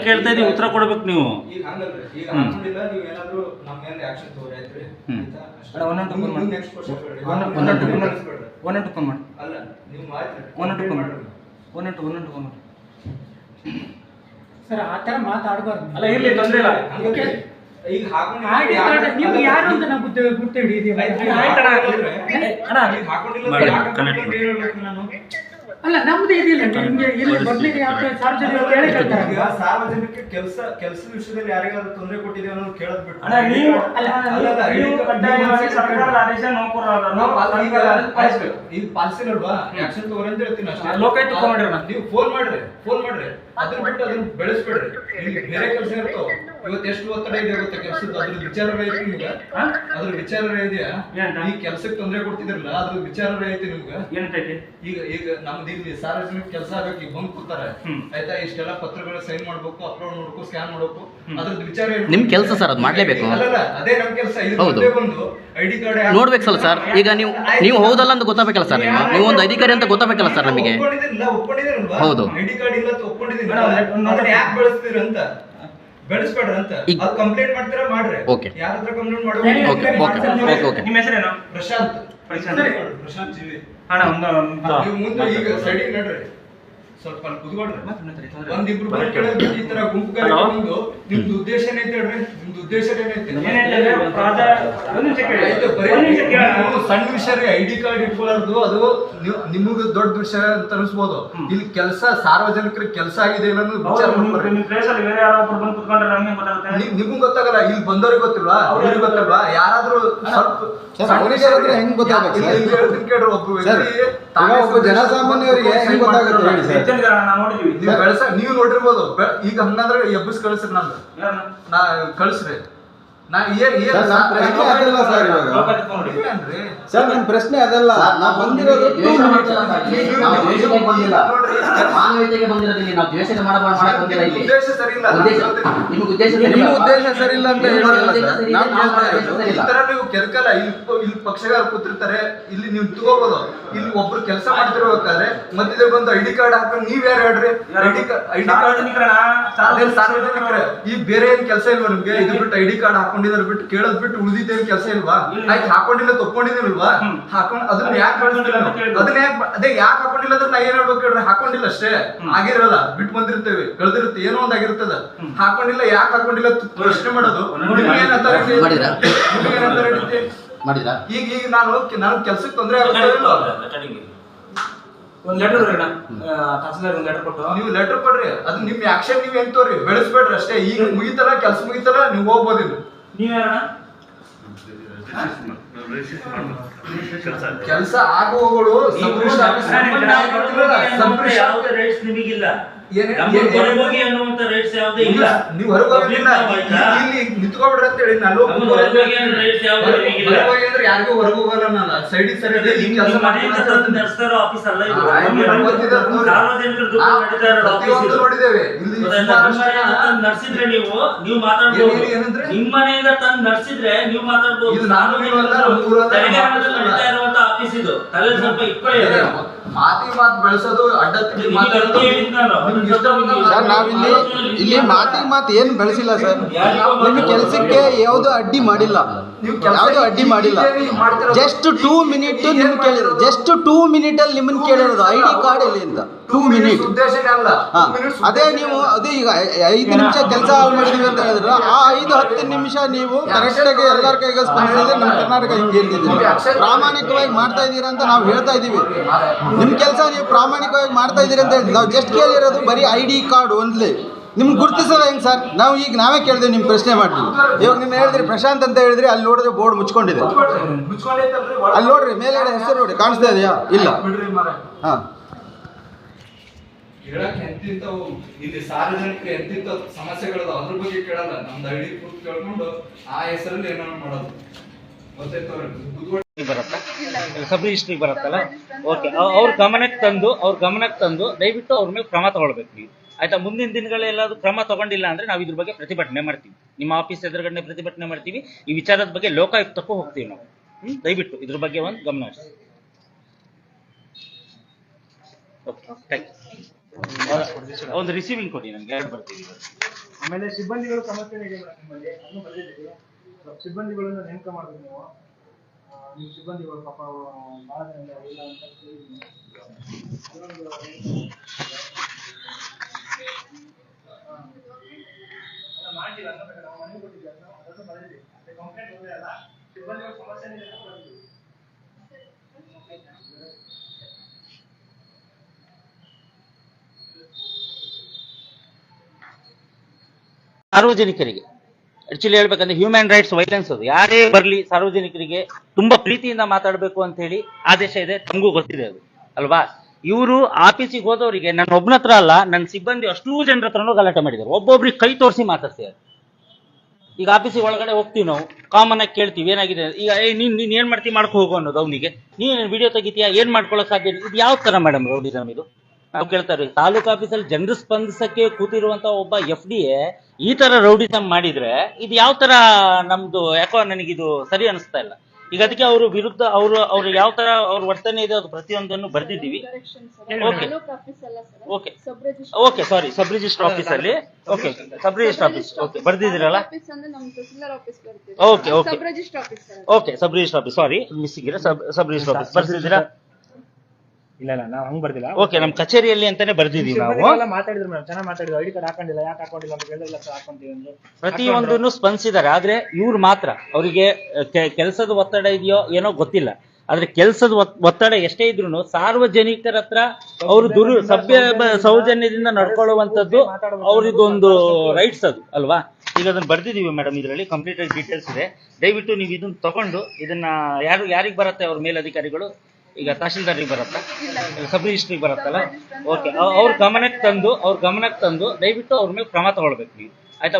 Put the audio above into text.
ಕೇಳ್ತಾ ಇದೀವಿ ಉತ್ತರ ಕೊಡ್ಬೇಕು ನೀವು ಈಗ ಹಂಗಲ್ರಿ ಈಗ ಹ್ಮ್. ಹಾಕೊಂಡಿಲ್ಲ ನೀವು ಏನಾದ್ರು ನಮ್ಮ ಮೇಲೆ ಆಕ್ಷನ್ ತಗೋರಿ ಆಯ್ತ್ರಿ ಹ್ಮ್. ಆಯ್ತಾ ಅಷ್ಟೇ. ಅಣ್ಣ, ಒಂದೊಂದು next question. ಒಂದೊಂದು- ಒಂದೊಂದು ಒಂದೊಂದು ಒನ್ ಮಾಡಿ ಅಲ್ಲ ನೀವು ಒನ್ ಮಾಡಿ. ಒನ್ ಮಾಡಿ ಸರ್ ಆ ಥರ ಮಾತಾಡಬಾರ್ದು ಅಲ್ಲ ಇರ್ಲಿ ತೊಂದ್ರೆ ಇಲ್ಲ. ಈಗ ಹಾಕೊಂಡು ನೀವು ಯಾರು ಅಂತ ನಾವು ಗುರ್ತು ಗುರ್ತು ಹಿಡಿದೀವಿ ಆಯ್ತಣ್ಣ. ಅಣ್ಣ. ಈಗ ಹಾಕೊಂಡಿಲ್ಲ ಮಾಡಿ. ನಾನು ಅಲ್ಲ ನಮ್ದು ಇದಿಲ್ಲ ನಿಮ್ಗೆ ಇಲ್ಲಿ ಮೊದಲಿಗೆ ಸಾರ್ವಜನಿಕ ಹೇಳಿ ಈಗ ಕೇಳ್ತಾರೆ ಸಾರ್ವಜನಿಕ ಕೆಲಸ ಕೆಲಸದ ವಿಷಯದಲ್ಲಿ ಯಾರಿಗಾದ್ರೂ ತೊಂದರೆ ಕೊಟ್ಟಿದೆ ಅನ್ನೋದು ಕೇಳದ್ ಬಿಟ್ಟು ಅಲ್ಲ, ನೀವು ಆದೇಶ ಈಗ ಇದು ಪಾಲಿಸಿ ಪಾಲಿಸಿಲ್ವಾ ಆಕ್ಷನ್ ತಗೋರಿ ಅಂತ ಹೇಳ್ತೀನಿ ಅಷ್ಟೇ. ಲೋಕಾಯುಕ್ತ ಫೋನ್ ಮಾಡಿರೋಣ. ನೀವು ಫೋನ್ ಮಾಡ್ರಿ ಫೋನ್ ಮಾಡ್ರಿ. ಅದನ್ನ ಬಿಟ್ಟು ಅದನ್ನ ಬೆಳೆಸ್ಬೇಡ್ರಿ. ಇಲ್ಲಿ ಬೇರೆ ಕೆಲಸ ಇರ್ತಾವ ಇವತ್ತು ಎಷ್ಟು ಒತ್ತಡ ಇದೆ ಗೊತ್ತಾ ಕೆಲಸದ ಅದ್ರ ವಿಚಾರ ಐತಿ ನಿಮ್ಗ? ಹಾ? ಅದ್ರ ವಿಚಾರ ಇದೆಯಾ? ಈ ಕೆಲ್ಸಕ್ಕೆ ತೊಂದರೆ ಕೊಡ್ತಿದ್ರಲ್ಲ ಅದ್ರ ವಿಚಾರ ಐತಿ ನಿಮ್ಗ? ಈಗ ಈಗ ನಮ್ದು ಇಲ್ಲಿ ಸಾರ್ವಜನಿಕ ಕೆಲಸ ಆಗಕ್ಕೆ ಈಗ ಬಂದ್ ಕೂತಾರೆ. ಆಯ್ತಾ? ಇಷ್ಟೆಲ್ಲ ಪತ್ರಗಳ ಸೈನ್ ಮಾಡ್ಬೇಕು ಅಪ್ಲೋಡ್ ಮಾಡ್ಬೇಕು ಸ್ಕ್ಯಾನ್ ಮಾಡ್ಬೇಕು. ಅದ್ರದ್ದು ವಿಚಾರ ಏನು? ನಿಮ್ ಕೆಲಸ ಸರ್ ಅದ್ ಮಾಡ್ಲೇಬೇಕು. ಅದೇ ನಮ್ ಕೆಲಸ. ಇದು ಹೌದು. ಬಂದು ಐಡಿ ಕಾರ್ಡ್ ನೋಡ್ಬೇಕಲ್ಲ ಸರ್. ಈಗ ನೀವು ನೀವು ಹೌದಲ್ಲ ಅಂತ ಗೊತ್ತಾಗಬೇಕಲ್ಲ ಸರ್ ನೀವು ನೀವು ಒಂದು ಅಧಿಕಾರಿ ಅಂತ ಗೊತ್ತಾಗಬೇಕಲ್ಲ ಸರ್ ನಮಗೆ? ಹೌದು. ಐಡಿ ಕಾರ್ಡ್ ಇಲ್ಲ ಅದನ್ನ ಯಾಕೆ ಬೆಳೆಸ್ತೀರ ಅಂತ? ಬೆಳೆಸ್ಬೇಡ್ರಿ ಅಂತ. ಅದು ಕಂಪ್ಲೇಂಟ್ ಮಾಡ್ತೀರಾ ಮಾಡ್ರಿ. ಯಾರ ಹತ್ರ ಕಂಪ್ಲೇಂಟ್ ಏನ್ ಓಕೆ ಓಕೆ ಓಕೆ ಓಕೆ ನಿಮ್ಮ ಹೆಸರೇನು? ಪ್ರಶಾಂತ್. ಪ್ರಶಾಂತ್. ಪ್ರಶಾಂತ್ ಜೀವಿ ಅಣ್ಣ ಒಂದು ಮುಂದೆ ಈಗ ಸೈಡಿಗೆ ನಡ್ರಿ. ಸ್ವಲ್ಪ ಕುತ್ಕೊಳ್ರಿ. ಒಂದಿಬ್ರು ಈ ತರ ಗುಂಪು ನಿಮ್ದು ಉದ್ದೇಶ ಏನೈತೆ ಹೇಳ್ರಿ ಸಣ್ಣ ವಿಷಯ ರೀ ಐಡಿ ಕಾರ್ಡ್ ಇಟ್ಕೊಳ್ಳೋದು ಅದು ನಿಮಗ ದೊಡ್ಡ ವಿಷಯ ಅಂತ ಅನಿಸ್ಬೋದು. ಇಲ್ಲಿ ಕೆಲಸ ಸಾರ್ವಜನಿಕರ ಕೆಲಸ ಆಗಿದೆ ನಿಮ್ಗೆ ಗೊತ್ತಾಗಲ್ಲ ಇಲ್ಲಿ ಬಂದವ್ರಿಗೆ ಗೊತ್ತಿಲ್ವಾ? ಅವ್ರಿಗೆ ಗೊತ್ತಿಲ್ವಾ? ಯಾರಾದ್ರೂ ಸ್ವಲ್ಪ ಜನಸಾಮಾನ್ಯರಿಗೆ ನಾವು ನೋಡಿದ್ವಿ. ನೀವು ಬೆಳೆಸ ನೀವು ನೋಡಿರ್ಬೋದು. ಈಗ ಹಂಗಂದ್ರೆ ಎಬ್ಬಸ್ ಕಳಿಸ್ರಿ ನಂದು. ಯಾರನ್ನ? ನಾ ಕಳಿಸ್ರಿ. ಸರ್, ನಾನ್ ಪ್ರಶ್ನೆ ಅದಲ್ಲ ಬಂದಿರೋದು ಬಂದಿಲ್ಲ. ಮಾನವೀಯತೆಗೆ ಇಲ್ಲಿ ನಾವು ಮಾಡಕ್ ಬಂದಿಲ್ಲ ಇಲ್ಲಿ. ಉದ್ದೇಶ ಸರಿ ಇಲ್ಲ ಉದ್ದೇಶ ನಿಮ್ಗೆ ಉದ್ದೇಶ ಸರಿ? ನಿಮ್ಮ ಉದ್ದೇಶ ಸರಿ ಇಲ್ಲ ಅಂತ ಹೇಳಿಲ್ಲ ನಾವು ಕೆದಕಲ್ಲ ಇಲ್ಲಿ ಪಕ್ಷಗಾರ ಕೂತಿರ್ತಾರೆ ಇಲ್ಲಿ ನೀವು ತಗೋಬಹುದು ಇಲ್ಲಿ ಒಬ್ರು ಕೆಲಸ ಮಾಡ್ತಿರ್ಬೇಕಾದ್ರೆ ಮಧ್ಯದಲ್ಲಿ ಬಂದು ಐಡಿ ಕಾರ್ಡ್ ಹಾಕೊಂಡು ನೀವ್ ಯಾರು ಹೇಳ್ರಿ? ಐಡಿ ಡಿ ಕಾರ್ಡ್ ಈ ಬೇರೆ ಏನ್ ಕೆಲಸ ಇಲ್ವಾ ನಿಮ್ಗೆ? ಇದು ಬಿಟ್ಟು ಐಡಿ ಕಾರ್ಡ್ ಹಾಕೊಂಡಿದಾರೆ ಬಿಟ್ಟು ಕೇಳೋದ್ ಬಿಟ್ಟು ಉಳಿದಿದ್ದೇನ್ ಕೆಲಸ ಇಲ್ವಾ. ಆಯ್ತು ಹಾಕೊಂಡಿಲ್ಲ ತಪ್ಕೊಂಡಿದ್ದೀರಲ್ವಾ ಹ್ಮ್. ಹಾಕೊಂಡ್ ಅದನ್ನ ಯಾಕೆ ಹಾಕೊಂಡಿಲ್ಲ ಅಂತ ಅದನ್ನ ಯಾಕೆ ಅದೇ ಯಾಕೆ ಹಾಕೊಂಡಿಲ್ಲ ಅಂದ್ರೆ ನಾ ಏನ್ ಹೇಳ್ಬೇಕು ಹೇಳ್ರಿ? ಹಾಕೊಂಡಿಲ್ಲ ಅಷ್ಟೇ. ಆಗಿರಲ್ಲ ಬಿಟ್ಟು ಬಂದಿರ್ತೇವೆ ಕಳ್ದಿರುತ್ತೆ ಏನೋ ಒಂದ್ ಆಗಿರ್ತದ. ಹಾಕೊಂಡಿಲ್ಲ ಯಾಕೆ ಹಾಕೊಂಡಿಲ್ಲ ಪ್ರಶ್ನೆ ಮಾಡೋದು. ಈಗ ಈಗ ನಾನು ನಾನು ಕೆಲ್ಸಕ್ಕೆ ತೊಂದರೆ ಒಂದ್ ಇಲ್ವಾ? ಒಂದು ಲೆಟರ್ ಬರೋಣ ತಹಸೀಲ್ದಾರ್ ಒಂದ್ ಲೆಟರ್ ಕೊಟ್ಟು. ನೀವು ಲೆಟರ್ ಕೊಡ್ರಿ. ಅದು ನಿಮ್ ಆಕ್ಷನ್ ನೀವ್ ಏನ್ ತೋರಿ? ಬೆಳೆಸ್ಬೇಡ್ರಿ ಅಷ್ಟೇ. ಈಗ ಮುಗಿತಲ್ಲ ಕೆಲ್ಸ ಮುಗಿತಲ್ಲ ನೀವು ಹೋಗ್ಬೋದು ಕೆಲಸ ಆಗುವಗಳು ಸಂಪೃಷ್ಟ ಸಂಪೃಷ್ಟ- ಯಾವುದೇ ರೈಟ್ಸ್ ನಿಮಗಿಲ್ಲ. ಹೊರಗೋಗಿ ಅನ್ನುವಂತ ರೈಟ್ಸ್ ಯಾವುದೇ ಇಲ್ಲ ನೀವು ಹೊರಗೆ ಹೋಗಿಲ್ಲ ಇಲ್ಲಿ ನಿಂತ್ಕೊಬಿಡ್ರಿ ಅಂತ ಹೇಳಿ ನಾನು ಹೊರಗೋಗಿ ಅನ್ನೋ ಯಾವ್ದು ಅಂದ್ರೆ ಯಾರಿಗೂ ಹೊರಗೆ ಹೋಗಲ್ಲ ನಾನು. ಸೈಡ್ ಈ ನಿಮ್ಮ ಕೆಲಸ ಆಫೀಸ್ ಅಲ್ಲ ಇದು. ಸಾರ್ವಜನಿಕರ ದುಡ್ಡು ನಡೀತಾ ಇರೋ ಆಫೀಸ್ ನೋಡಿದ್ದೇವೆ. ಇಲ್ಲಿ ನಡೆಸಿದ್ರೆ ನೀವು ನೀವು ಮಾತಾಡ್ಬೋದು? ನಿಮ್ಮ ಮನೆಯಿಂದ ತಂದು ನಡೆಸಿದ್ರೆ ನೀವು ಮಾತಾಡ್ಬೋದು. ಇದು ನಾನು ಆಫೀಸ್ ನಡೀತಾ ಇರುವಂತ ಆಫೀಸ್ ಇದು. ತಲೆ ಸ್ವಲ್ಪ ಇಟ್ಕೊಳ್ಳಿ. ಮಾತಿ ಮಾತು ಬೆಳೆಸೋದು ಮಾತಾಡೋದು. ನಿಮ್ಗೆ ಇಷ್ಟ ಸರ್ ನಾವಿಲ್ಲಿ ಇಲ್ಲಿ ಮಾತಿಗೆ ಮಾತು ಏನು ಬೆಳೆಸಿಲ್ಲ ಸರ್. ನಿಮ್ಮ ಕೆಲಸಕ್ಕೆ ಯಾವುದು ಅಡ್ಡಿ ಮಾಡಿಲ್ಲ. ಯಾವುದು ಅಡ್ಡಿ ಮಾಡಿಲ್ಲ. ಜಸ್ಟ್ ಟೂ ಮಿನಿಟ್ ನಿಮ್ ಕೇಳಿದ್ರು ಜಸ್ಟ್ ಟೂ ಮಿನಿಟ್ ಅಲ್ಲಿ ನಿಮ್ಮನ್ನ ಕೇಳಿರೋದು. ಐ ಡಿ ಕಾರ್ಡ್ ಎಲ್ಲಿ ಅಂತ. ಟೂ ಮಿನಿಟ್ ಅದೇ ನೀವು ಅದೇ ಈಗ ಐದು ನಿಮಿಷ ಕೆಲಸ ಮಾಡಿದೀವಿ ಅಂತ ಹೇಳಿದ್ರು ಆ ಐದು ಹತ್ತು ನಿಮಿಷ ನೀವು ಕರೆಕ್ಟ್ ಆಗಿ ಎಲ್ಲರ ಕೈಗೆ ಸ್ಪಂದಿಸಿದ್ರೆ ನಮ್ಮ ಕರ್ನಾಟಕ ಹಿಂಗೆ ಪ್ರಾಮಾಣಿಕವಾಗಿ ಮಾಡ್ತಾ ಇದ್ದೀರಾ ಅಂತ ನಾವು ಹೇಳ್ತಾ ಇದ್ದೀವಿ. ನಿಮ್ಮ ಕೆಲಸ ನೀವು ಪ್ರಾಮಾಣಿಕವಾಗಿ ಮಾಡ್ತಾ ಇದ್ದೀರಿ ಅಂತ ಹೇಳಿ ನಾವು ಜಸ್ಟ್ ಕೇಳಿರೋದು ಬರೀ ಐ ಡಿ ಕಾರ್ಡ್ ಒಂದ್ಲಿ ನಿಮ್ಗೆ ಗುರ್ತಿಸಲ್ಲ ಹೆಂಗ್ ಸರ್? ನಾವು ಈಗ ನಾವೇ ಕೇಳಿದ್ವಿ ನಿಮ್ಮ ಪ್ರಶ್ನೆ ಮಾಡ್ತೀವಿ ಇವಾಗ ನೀವು ಹೇಳಿದ್ರಿ ಪ್ರಶಾಂತ್ ಅಂತ ಹೇಳಿದ್ರಿ, ಅಲ್ಲಿ ನೋಡಿದ್ರೆ ಬೋರ್ಡ್ ಮುಚ್ಕೊಂಡಿದೆ. ಅಲ್ಲಿ ನೋಡ್ರಿ, ಮೇಲ್ಗಡೆ ಹೆಸರು ನೋಡಿ, ಕಾಣಿಸ್ತಾ ಇದೆಯಾ? ಇಲ್ಲ. ಹಾಂ. ಇಲ್ಲಿ ಅದ್ರ ಬಗ್ಗೆ ಕೇಳಲ್ಲ. ನಮ್ದು ಐಡಿ ಪ್ರೂಫ್ ಕೇಳ್ಕೊಂಡು ಆ ಹೆಸರಲ್ಲಿ ಏನೋ ಮಾಡೋದು. ಗೊತ್ತಾಯ್ತವ್ರಿ ಬರುತ್ತಾ ಸಬ್ ರಿಜಿಸ್ಟ್ರಿಗೆ ಬರುತ್ತಲ್ಲ? ಓಕೆ ಅವ್ರ ಗಮನಕ್ಕೆ ತಂದು, ಅವ್ರ ಗಮನಕ್ಕೆ ತಂದು ದಯವಿಟ್ಟು ಅವ್ರ ಮೇಲೆ ಕ್ರಮ ತಗೊಳ್ಬೇಕು ನೀವು. ಆಯ್ತಾ, ಮುಂದಿನ ದಿನಗಳೆಲ್ಲಾದ್ರೂ ಕ್ರಮ ತಗೊಂಡಿಲ್ಲ ಅಂದ್ರೆ ನಾವು ಇದ್ರ ಬಗ್ಗೆ ಪ್ರತಿಭಟನೆ ಮಾಡ್ತೀವಿ. ನಿಮ್ಮ ಆಫೀಸ್ ಎದುರುಗಡೆ ಪ್ರತಿಭಟನೆ ಮಾಡ್ತೀವಿ. ಈ ವಿಚಾರದ ಬಗ್ಗೆ ಲೋಕಾಯುಕ್ತಕ್ಕೂ ಹೋಗ್ತೀವಿ ನಾವು. ದಯವಿಟ್ಟು ಇದ್ರ ಬಗ್ಗೆ ಒಂದು ಗಮನ ಹರಿಸಿ. ಒಂದು ರಿಸೀವಿಂಗ್ ಕೊಡಿ ನನಗೆ ಎರಡು ಬರ್ತೀವಿ ಆಮೇಲೆ ಸಿಬ್ಬಂದಿಗಳು ಸಮಸ್ಯೆ ಸಿಬ್ಬಂದಿಗಳನ್ನು ನೇಮಕ ಮಾಡಬೇಕು ನೀವು ಆ, ನಿಮ್ಮ ಸಿಬ್ಬಂದಿಗಳು ಪಾಪ ಭಾಳ ಜನ ಇಲ್ಲ ಅಂತ ಕೇಳಿದ್ದೀನಿ ಅದೊಂದು ಅಲ್ಲ, ಮಾಡಿಲ್ಲ ಅಂತ ಬೇಕಾದ್ರೆ ನಾವು ಮನೆಗೆ ಕೊಟ್ಟಿದ್ವಿ ಅದನ್ನ ಅದನ್ನು ಬರೆದಿದ್ದೀವಿ ಕಂಪ್ಲೇಂಟ್ ಹೋಗೇ ಅಲ್ಲ ಸಿಬ್ಬಂದಿಗಳ ಸಮಸ್ಯೆ ಇದೆ ಅಂತ ಬರೆದಿದ್ದೀವಿ ಸಾರ್ವಜನಿಕರಿಗೆ ಆಕ್ಚುಲಿ ಹೇಳ್ಬೇಕಂದ್ರೆ ಹ್ಯೂಮನ್ ರೈಟ್ಸ್ ವೈಲೆನ್ಸ್ ಅದು. ಯಾರೇ ಬರಲಿ ಸಾರ್ವಜನಿಕರಿಗೆ ತುಂಬಾ ಪ್ರೀತಿಯಿಂದ ಮಾತಾಡಬೇಕು ಅಂತ ಹೇಳಿ ಆದೇಶ ಇದೆ ತಮಗೂ ಗೊತ್ತಿದೆ ಅದು. ಅಲ್ವಾ? ಇವರು ಆಫೀಸಿಗೆ ಹೋದವರಿಗೆ ನನ್ನ ಒಬ್ಬನ ಹತ್ರ ಅಲ್ಲ ನನ್ನ ಸಿಬ್ಬಂದಿ ಅಷ್ಟೂ ಜನರ ಹತ್ರನೂ ಗಲಾಟೆ ಮಾಡಿದ್ದಾರೆ. ಒಬ್ಬೊಬ್ರಿಗೆ ಕೈ ತೋರಿಸಿ ಮಾತಾಡ್ತಿದ್ದಾರೆ ಈಗ ಆಫೀಸಿಗೆ ಒಳಗಡೆ ಹೋಗ್ತೀವಿ ನಾವು ಕಾಮನ್ ಆಗಿ ಕೇಳ್ತೀವಿ, ಏನಾಗಿದೆ? ಈಗ, ಏ, ನೀನ್ ನೀನ್ ಏನ್ ಮಾಡ್ತೀವಿ ಮಾಡ್ಕೊ ಹೋಗು ಅನ್ನೋದು ಅವನಿಗೆ. ನೀನ್ ವಿಡಿಯೋ ತೆಗಿತೀಯಾ, ಏನ್ ಮಾಡ್ಕೊಳಕ್ ಸಾಧ್ಯ ಇದು ಯಾವ ತರ ಮೇಡಮ್ ರೌಡಿಸಮ್ ಇದು? ನಾವು ಕೇಳ್ತಾರೆ ತಾಲೂಕು ಆಫೀಸಲ್ಲಿ ಜನರು ಸ್ಪಂದಿಸಕ್ಕೆ ಕೂತಿರುವಂತ ಒಬ್ಬ ಎಫ್ ಡಿ ಎ ಈ ತರ ರೌಡಿಸಮ್ ಮಾಡಿದ್ರೆ ಇದು ಯಾವ ತರ ನಮ್ದು ಯಾಕೋ ನನಗಿದು ಸರಿ ಅನಿಸ್ತಾ ಇಲ್ಲ. ಈಗ ಅದಕ್ಕೆ ಅವರು ವಿರುದ್ಧ ಅವರು ಅವ್ರು ಯಾವ ತರ ಅವ್ರ ವರ್ತನೆ ಇದೆ ಅದು ಪ್ರತಿಯೊಂದನ್ನು ಬರ್ದಿದ್ದೀವಿ. Okay okay okay sorry? Sub register office ಅಲ್ಲಿ. Okay sub register office okay ಬರ್ದಿದ್ದೀರಲ್ಲ? Okay okay okay sub register office sorry missing ಇದೆ ಸಬ್ ಸಬ್ ರಿಜಿಸ್ಟರ್ ಆಫೀಸ್ ಬರ್ದಿದ್ದೀರಾ? ಇಲ್ಲ ಇಲ್ಲ ನಾವು ಹಂಗ್ ಬರ್ದಿಲ್ಲ. ಓಕೆ ನಮ್ಮ ಕಚೇರಿಯಲ್ಲಿ ಅಂತಾನೆ ಬರ್ದಿದೀವಿ ನಾವು. ಮಾತಾಡಿದ್ರು ಮೇಡಮ್ ಚೆನ್ನಾಗಿ ಮಾತಾಡಿದ್ರು. ಐಡಿ ಕಾರ್ಡ್ ಹಾಕೊಂಡಿಲ್ಲ ಯಾಕೆ ಹಾಕೊಂಡಿಲ್ಲ ಅಂತ ಕೇಳಿದ್ರೆ ಸರ್ ಹಾಕೊಂತೀವಿ ಅಂದ್ರು. ಪ್ರತಿಯೊಂದನ್ನು ಸ್ಪಂದಿಸಿದ್ದಾರೆ. ಆದ್ರೆ ಇವ್ರು ಮಾತ್ರ ಅವರಿಗೆ ಕೆಲಸದ ಒತ್ತಡ ಇದೆಯೋ ಏನೋ ಗೊತ್ತಿಲ್ಲ. ಆದ್ರೆ ಕೆಲಸದ ಒತ್ತಡ ಎಷ್ಟೇ ಇದ್ರು ಸಾರ್ವಜನಿಕರ ಹತ್ರ ಅವರು ದುರು ಸಭ್ಯ ಸೌಜನ್ಯದಿಂದ ನಡ್ಕೊಳ್ಳುವಂತದ್ದು ಅವ್ರಿದೊಂದು ರೈಟ್ಸ್ ಅದು ಅಲ್ವಾ? ಈಗ ಅದನ್ನ ಬರ್ದಿದೀವಿ ಮೇಡಮ್ ಇದರಲ್ಲಿ ಕಂಪ್ಲೀಟ್ ಆಗಿ ಡೀಟೇಲ್ಸ್ ಇದೆ. ದಯವಿಟ್ಟು ನೀವು ಇದನ್ನ ತಗೊಂಡು ಇದನ್ನ ಯಾರು ಯಾರಿಗೆ ಬರುತ್ತೆ ಅವ್ರ ಮೇಲಧಿಕಾರಿಗಳು? ಈಗ ತಹಶೀಲ್ದಾರಿಗೆ ಬರುತ್ತಾ? ಸಬ್ ರಿಜಿಸ್ಟ್ರಿಗೆ ಬರುತ್ತಲ್ಲ? ಓಕೆ ಅವ್ರ ಗಮನಕ್ಕೆ ತಂದು ಅವ್ರ ಗಮನಕ್ಕೆ ತಂದು ದಯವಿಟ್ಟು ಅವ್ರ ಮೇಲೆ ಕ್ರಮ ತಗೊಳ್ಬೇಕು ನೀವು. ಆಯ್ತಾ?